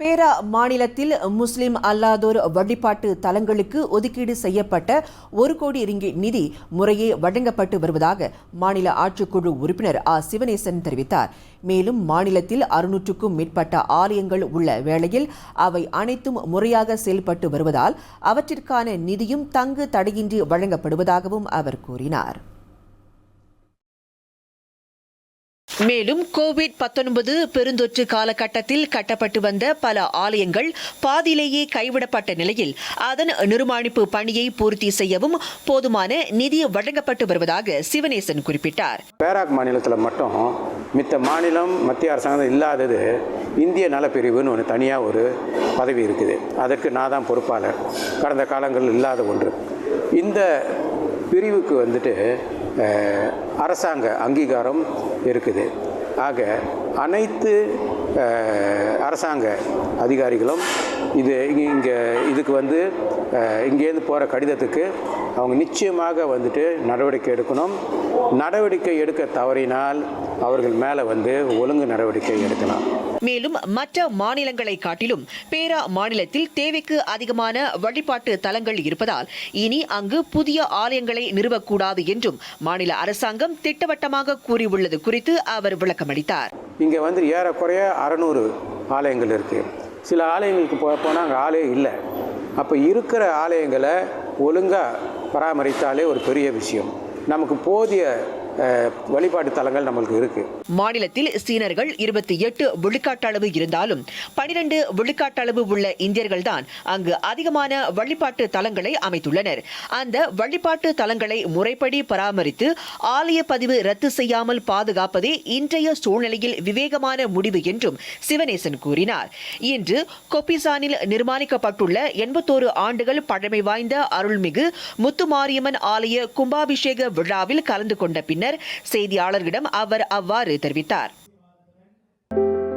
பேரா மாநிலத்தில் முஸ்லிம் அல்லாதோர் வழிபாட்டு தலங்களுக்கு ஒதுக்கீடு செய்யப்பட்ட ஒரு கோடி ரிங்கி நிதி முறையே வழங்கப்பட்டு வருவதாக மாநில ஆட்சிக்குழு உறுப்பினர் ஆ. சிவனேசன் தெரிவித்தார். மேலும் மாநிலத்தில் அறுநூற்றுக்கும் மேற்பட்ட ஆலயங்கள் உள்ள வேளையில் அவை அனைத்தும் முறையாக செயல்பட்டு வருவதால் அவற்றிற்கான நிதியும் தங்கு தடையின்றி வழங்கப்படுவதாகவும் அவர் கூறினார். மேலும் கோவிட் 19 பெருந்தொற்று காலகட்டத்தில் கட்டப்பட்டு வந்த பல ஆலயங்கள் பாதியிலேயே கைவிடப்பட்ட நிலையில் அதன் நிர்மாணிப்பு பணியை பூர்த்தி செய்யவும் போதுமான நிதி வழங்கப்பட்டு வருவதாக சிவனேசன் குறிப்பிட்டார். பேராக் மாநிலத்தில் மட்டும் மித்த மாநிலம் மத்திய அரசாங்கம் இல்லாதது இந்திய நலப்பிரிவுன்னு ஒன்று தனியாக ஒரு பதவி இருக்குது. அதற்கு நான் தான் பொறுப்பாளர். கடந்த காலங்களில் இல்லாத ஒன்று. இந்த பிரிவுக்கு வந்துட்டு அரசாங்க அங்கீகாரம் இருக்குது. ஆக அனைத்து அரசாங்க அதிகாரிகளும் இது இங்கே இதுக்கு வந்து இங்கேருந்து போகிற கடிதத்துக்கு அவங்க நிச்சயமாக வந்துட்டு நடவடிக்கை எடுக்கணும். நடவடிக்கை எடுக்க தவறினால் அவர்கள் மேலே வந்து ஒழுங்கு நடவடிக்கை எடுக்கலாம். மேலும் மற்ற மாநிலங்களை காட்டிலும் பேரா மாநிலத்தில் தேவைக்கு அதிகமான வழிபாட்டு தலங்கள் இருப்பதால் இனி அங்கு புதிய ஆலயங்களை நிறுவக்கூடாது என்றும் மாநில அரசாங்கம் திட்டவட்டமாக கூறியுள்ளது குறித்து அவர் விளக்கமளித்தார். இங்கே வந்து ஏறக்குறைய அறநூறு ஆலயங்கள் இருக்குது சில ஆலயங்களுக்கு போக போனால் அங்கே ஆலயம் இல்லை. அப்போ இருக்கிற ஆலயங்களை ஒழுங்காக பராமரித்தாலே ஒரு பெரிய விஷயம். நமக்கு போதிய வழிபாட்டு தலங்கள் நம்மளுக்கு இருக்கு. மாநிலத்தில் சீனர்கள் இருபத்தி எட்டு விழுக்காட்டளவு இருந்தாலும் பனிரெண்டு விழுக்காட்டளவு உள்ள இந்தியர்கள் தான் அங்கு அதிகமான வழிபாட்டு தலங்களை அமைத்துள்ளனர். அந்த வழிபாட்டு தலங்களை முறைப்படி பராமரித்து ஆலய பதிவு ரத்து செய்யாமல் பாதுகாப்பதே இன்றைய சூழ்நிலையில் விவேகமான முடிவு என்றும் சிவனேசன் கூறினார். இன்று கொப்பிசானில் நிர்மாணிக்கப்பட்டுள்ள எண்பத்தோரு ஆண்டுகள் பழமை வாய்ந்த அருள்மிகு முத்துமாரியம்மன் ஆலய கும்பாபிஷேக விழாவில் கலந்து கொண்ட பின்னர் பின்னர் செய்தியாளர்களிடம் அவர் அவ்வாறு தெரிவித்தார்.